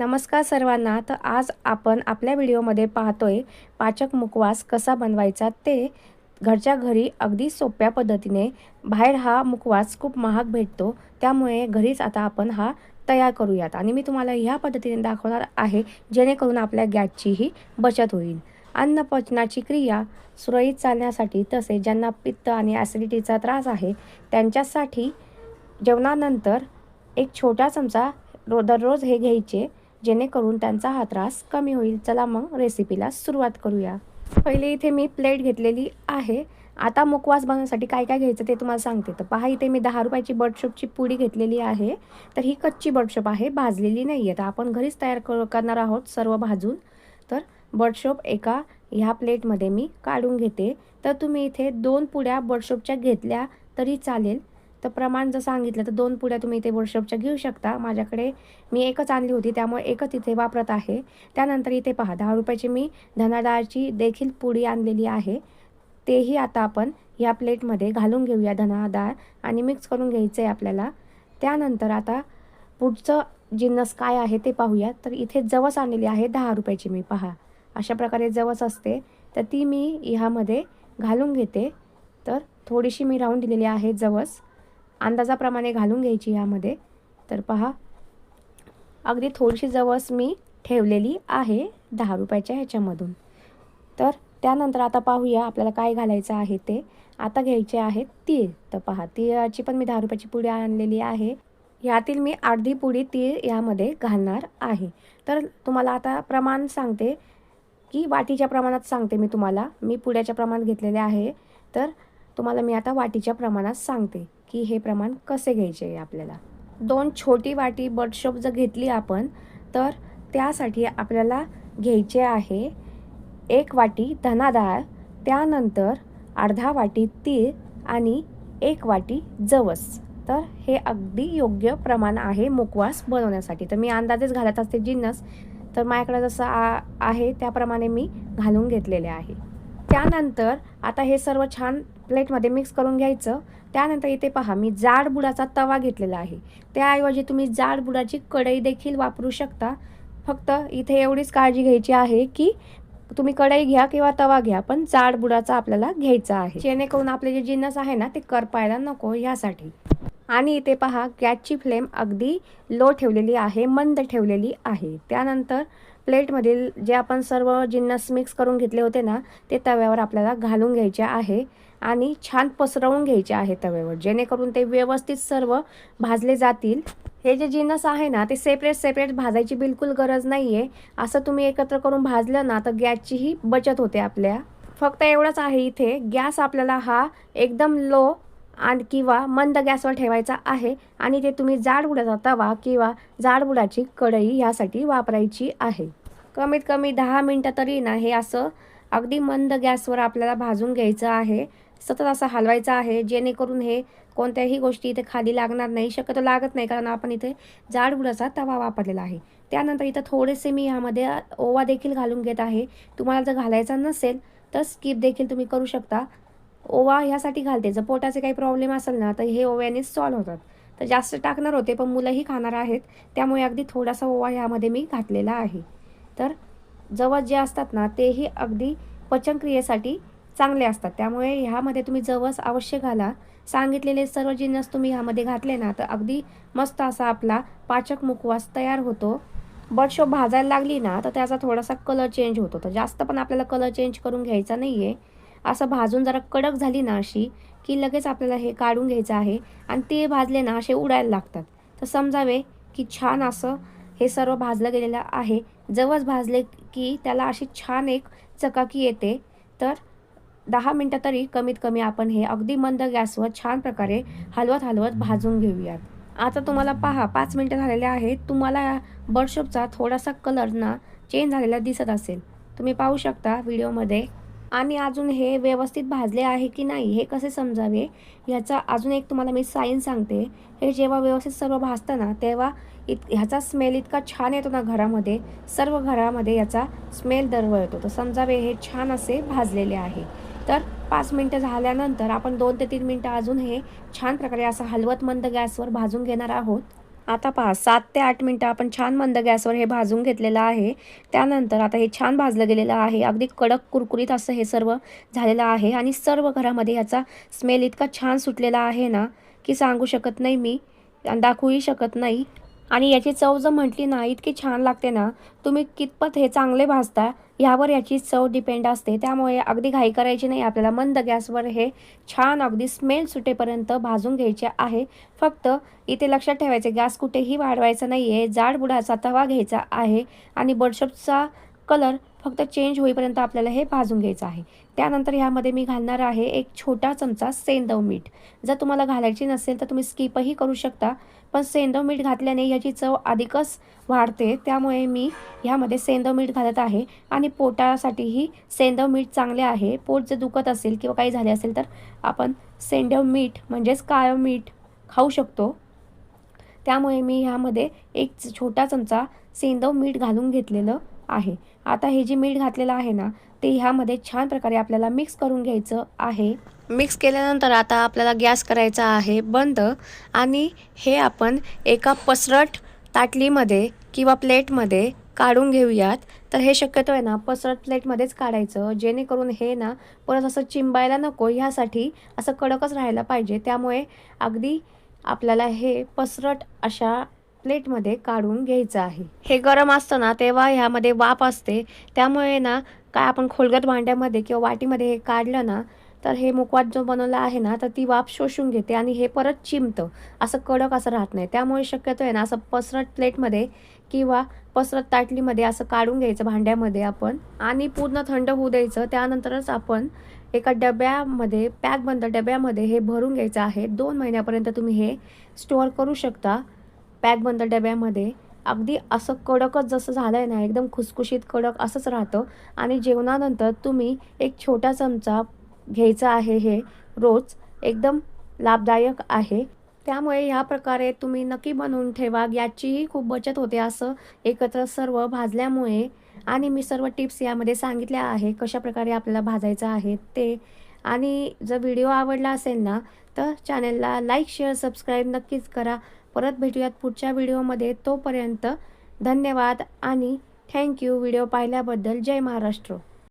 नमस्कार सर्वांना. तर आज आपण आपल्या व्हिडिओमध्ये पाहतोय पाचक मुखवास कसा बनवायचा ते. घरच्या घरी अगदी सोप्या पद्धतीने बाहेर हा मुखवास खूप महाग भेटतो. त्यामुळे घरीच आता आपण हा तयार करूयात. आणि मी तुम्हाला ह्या पद्धतीने दाखवणार आहे जेणेकरून आपल्या गॅसचीही बचत होईल. अन्नपचनाची क्रिया सुरळीत चालण्यासाठी तसेच ज्यांना पित्त आणि ॲसिडिटीचा त्रास आहे त्यांच्यासाठी जेवणानंतर एक छोटा चमचा रो दररोज हे घ्यायचे. जेणेकरून त्यांचा हा त्रास कमी होईल. चला मग रेसिपीला सुरुवात करूया. पहिले इथे मी प्लेट घेतलेली आहे. आता मुखवास बनवण्यासाठी काय काय घ्यायचं ते तुम्हाला सांगते. तर पहा इथे मी दहा रुपयाची बडशोपची पुडी घेतलेली आहे. तर ही कच्ची बडशोप आहे भाजलेली नाही आहे तर आपण घरीच तयार कर करणार आहोत सर्व भाजून. तर बडशोप एका ह्या प्लेटमध्ये मी काढून घेते. तर तुम्ही इथे दोन पुड्या बडशोपच्या घेतल्या तरी चालेल. तर प्रमाण जर सांगितलं तर दोन पुड्या तुम्ही इथे वर्कशॉपच्या घेऊ शकता. माझ्याकडे मी एकच आणली होती त्यामुळे एकच इथे वापरत आहे. त्यानंतर इथे पहा दहा रुपयाची मी धनाडाळची देखील पुडी आणलेली आहे. तेही आता आपण या प्लेटमध्ये घालून घेऊया धना डाळ आणि मिक्स करून घ्यायचं आहे आपल्याला. त्यानंतर आता पुढचं जिन्नस काय आहे ते पाहूया. तर इथे जवस आणलेली आहे दहा रुपयाची मी पहा. अशा प्रकारे जवस असते. तर ती मी ह्यामध्ये घालून घेते. तर थोडीशी मी राहून दिलेली आहे जवस. अंदाजाप्रमाणे घालून घ्यायची यामध्ये. तर पहा. अगदी थोडीशी जवस मी ठेवलेली आहे दहा रुपयाच्या ह्याच्यामधून. तर त्यानंतर आता पाहूया आपल्याला काय घालायचं आहे ते. आता घ्यायचे आहे तीळ. तर पहा तिळाची पण मी दहा रुपयाची पुडी आणलेली आहे. यातील मी अर्धी पुडी तीळ यामध्ये घालणार आहे. तर तुम्हाला आता प्रमाण सांगते की वाटीच्या प्रमाणात सांगते मी तुम्हाला. मी पुड्याच्या प्रमाणात घेतलेले आहे. तर तुम्हाला मी आता वाटीच्या प्रमाणात सांगते. की हे प्रमाण कसे घ्यायचे आहे आपल्याला? दोन छोटी वाटी बडशोप जर घेतली आपण तर त्यासाठी आपल्याला घ्यायचे आहे एक वाटी धनादाळ त्यानंतर अर्धा वाटी तीळ आणि एक वाटी जवस. तर हे अगदी योग्य प्रमाण आहे मुखवास बनवण्यासाठी. तर मी अंदाजेच घालत असते जिन्नस तर माझ्याकडे जसं आ आहे त्याप्रमाणे मी घालून घेतलेले आहे. त्यानंतर आता हे सर्व छान प्लेटमध्ये मिक्स करून घ्यायचं. त्यानंतर इथे पहा मी जाड बुडाचा तवा घेतलेला आहे. त्याऐवजी तुम्ही जाड बुडाची कढई देखील वापरू शकता. फक्त इथे एवढीच काळजी घ्यायची आहे की तुम्ही कढई घ्या किंवा तवा घ्या पण जाड बुडाचा आपल्याला घ्यायचा आहे. जेणेकरून आपले जे जिन्नस आहे ना ते करपायला नको यासाठी. आणि इथे पहा गॅसची फ्लेम अगदी लो ठेवलेली आहे मंद ठेवलेली आहे. त्यानंतर प्लेटमधील जे आपण सर्व जिन्नस मिक्स करून घेतले होते ना ते तव्यावर आपल्याला घालून घ्यायचे आहे आणि छान पसरवून घ्यायचे आहे तव्यावर. जेणेकरून ते व्यवस्थित सर्व भाजले जातील. हे जे जिन्नस आहे ना ते सेपरेट सेपरेट भाजायची बिलकुल गरज नाही आहे असं तुम्ही एकत्र करून भाजलं ना तर गॅसचीही बचत होते आपल्या. फक्त एवढंच आहे इथे गॅस आपल्याला हा एकदम लो आणि किंवा मंद गॅसवर ठेवायचा आहे आणि ते तुम्ही जाड बुडाचा तवा किंवा जाड बुडाची कढई ह्यासाठी वापरायची आहे. कमीत कमी दहा मिनटं तरी ना हे असं अगदी मंद गॅसवर आपल्याला भाजून घ्यायचं आहे. सतत असं हलवायचं आहे जेणेकरून हे कोणत्याही गोष्टी इथे खाली लागणार नाही शक्यतो लागत नाही कारण आपण इथे जाड बुडाचा तवा वापरलेला आहे. त्यानंतर इथं थोडेसे मी ह्यामध्ये ओवा देखील घालून घेत आहे. तुम्हाला जर घालायचा नसेल तर स्किप देखील तुम्ही करू शकता. ओवा ह्यासाठी घालते. जर पोटाचे काही प्रॉब्लेम असेल ना तर हे ओव्याने सॉल्व होतात. तर जास्त टाकणार होते पण मुलंही खाणार आहेत. त्यामुळे अगदी थोडासा ओवा ह्यामध्ये मी घातलेला आहे. तर जवस जे असतात ना तेही अगदी पचनक्रियेसाठी चांगले असतात. त्यामुळे ह्यामध्ये तुम्ही जवस अवश्य घाला. सांगितलेले सर्व जिन्नस तुम्ही ह्यामध्ये घातले ना तर अगदी मस्त असा आपला पाचक मुखवास तयार होतो. बडशो भाजायला लागली ना तर त्याचा थोडासा कलर चेंज होतो. तर जास्त पण आपल्याला कलर चेंज करून घ्यायचा नाही आहे असं भाजून जरा कडक झाली ना अशी की लगेच आपल्याला हे काढून घ्यायचं आहे. आणि ते भाजले ना असे उडायला लागतात. तर समजावे की छान असं हे सर्व भाजलं गेलेलं आहे. जवळ भाजले की त्याला अशी छान एक चकाकी येते. तर दहा मिनटं तरी कमीत कमी आपण हे अगदी मंद गॅसवर छान प्रकारे हलवत हलवत भाजून घेऊयात. आता तुम्हाला पहा पाच मिनटं झालेले आहेत. तुम्हाला बडशोपचा थोडासा कलर ना चेंज झालेला दिसत असेल. तुम्ही पाहू शकता व्हिडिओमध्ये आणि अजून हे व्यवस्थित भाजले आहे की नाही हे कसे समजावे ह्याचा अजून एक तुम्हाला मी साईन सांगते. हे जेव्हा व्यवस्थित सर्व भाजतं ना तेव्हा इत ह्याचा स्मेल इतका छान येतो ना घरामध्ये सर्व घरामध्ये याचा स्मेल दरवळतो. तर समजावे हे छान असे भाजलेले आहे. तर पाच मिनटं झाल्यानंतर आपण दोन ते तीन मिनटं अजून हे छान प्रकारे असं हलवत मंद गॅसवर भाजून घेणार आहोत. आता पहा सात ते आठ मिनटं आपण छान मंद गॅसवर हे भाजून घेतलेलं आहे. त्यानंतर आता हे छान भाजलं गेलेलं आहे. अगदी कडक कुरकुरीत असं हे सर्व झालेलं आहे आणि सर्व घरामध्ये याचा स्मेल इतका छान सुटलेला आहे ना की सांगू शकत नाही मी दाखवूही शकत नाही. आणि याची चव जर म्हटली ना इतकी छान लागते ना तुम्ही कितपत हे चांगले भाजता ह्यावर याची चव डिपेंड असते. त्यामुळे अगदी घाई करायची नाही आपल्याला मंद गॅसवर हे छान अगदी स्मेल सुटेपर्यंत भाजून घ्यायचे आहे. फक्त इथे लक्षात ठेवायचे गॅस कुठेही वाढवायचा नाही आहे जाडबुडाचा तवा घ्यायचा आहे आणि बडशपचा कलर फक्त चेंज होईपर्यंत आपल्याला हे भाजून घ्यायचं आहे. त्यानंतर ह्यामध्ये मी घालणार आहे एक छोटा चमचा सेंदव मीठ. जर तुम्हाला घालायची नसेल तर तुम्ही स्किपही करू शकता पण सेंदव मीठ घातल्याने याची चव अधिकच वाढते. त्यामुळे मी ह्यामध्ये सेंदव मीठ घालत आहे आणि पोटासाठीही सेंदव मीठ चांगले आहे. पोट जर दुखत असेल किंवा काही झाले असेल तर आपण सेंदव मीठ म्हणजेच काळं मीठ खाऊ शकतो. त्यामुळे मी ह्यामध्ये एक छोटा चमचा सेंदव मीठ घालून घेतलेलं आहे. आता हे जे मीठ घातलेलं आहे ना ते ह्यामध्ये छान प्रकारे आपल्याला मिक्स करून घ्यायचं आहे. मिक्स केल्यानंतर आता आपल्याला गॅस करायचा आहे बंद आणि हे आपण एका पसरट ताटलीमध्ये किंवा प्लेटमध्ये काढून घेऊयात. तर हे शक्यतो आहे ना पसरट प्लेटमध्येच काढायचं जेणेकरून हे ना परत असं चिंबायला नको. ह्यासाठी असं कडकच राहायला पाहिजे. त्यामुळे अगदी आपल्याला हे पसरट अशा प्लेटमध्ये काढून घ्यायचं आहे. हे गरम असतं ना तेव्हा ह्यामध्ये वाफ असते. त्यामुळे ना काय आपण खोलगट भांड्यामध्ये किंवा वाटीमध्ये हे काढलं ना तर हे मुकवाट जो बनवला आहे ना तर ती वाफ शोषून घेते आणि हे परत चिमतं. असं कडक असं राहत नाही. त्यामुळे शक्यतो आहे ना असं पसरट प्लेटमध्ये किंवा पसरत ताटलीमध्ये असं काढून घ्यायचं भांड्यामध्ये आपण. आणि पूर्ण थंड होऊ द्यायचं. त्यानंतरच आपण एका डब्यामध्ये पॅक बंद डब्यामध्ये हे भरून घ्यायचं आहे. दोन महिन्यापर्यंत तुम्ही हे स्टोअर करू शकता. पॅक बंद डब्यामध्ये अगदी असं कडकच जसं झालं आहे ना एकदम खुसखुशीत कडक असंच राहतं. आणि जेवणानंतर तुम्ही एक छोटा चमचा घ्यायचा आहे हे रोज एकदम लाभदायक आहे. त्यामुळे ह्या प्रकारे तुम्ही नक्की बनवून ठेवा. याचीही खूप बचत होते असं एकत्र सर्व भाजल्यामुळे. आणि मी सर्व टिप्स यामध्ये सांगितल्या आहे कशा प्रकारे आपल्याला भाजायचं आहे ते. आणि जर व्हिडिओ आवडला असेल ना तर चॅनलला लाईक शेअर सबस्क्राईब नक्कीच करा. परत भेटूयात पुढच्या व्हिडिओमध्ये. तोपर्यंत धन्यवाद आणि थँक्यू व्हिडिओ पाहिल्याबद्दल जय महाराष्ट्र.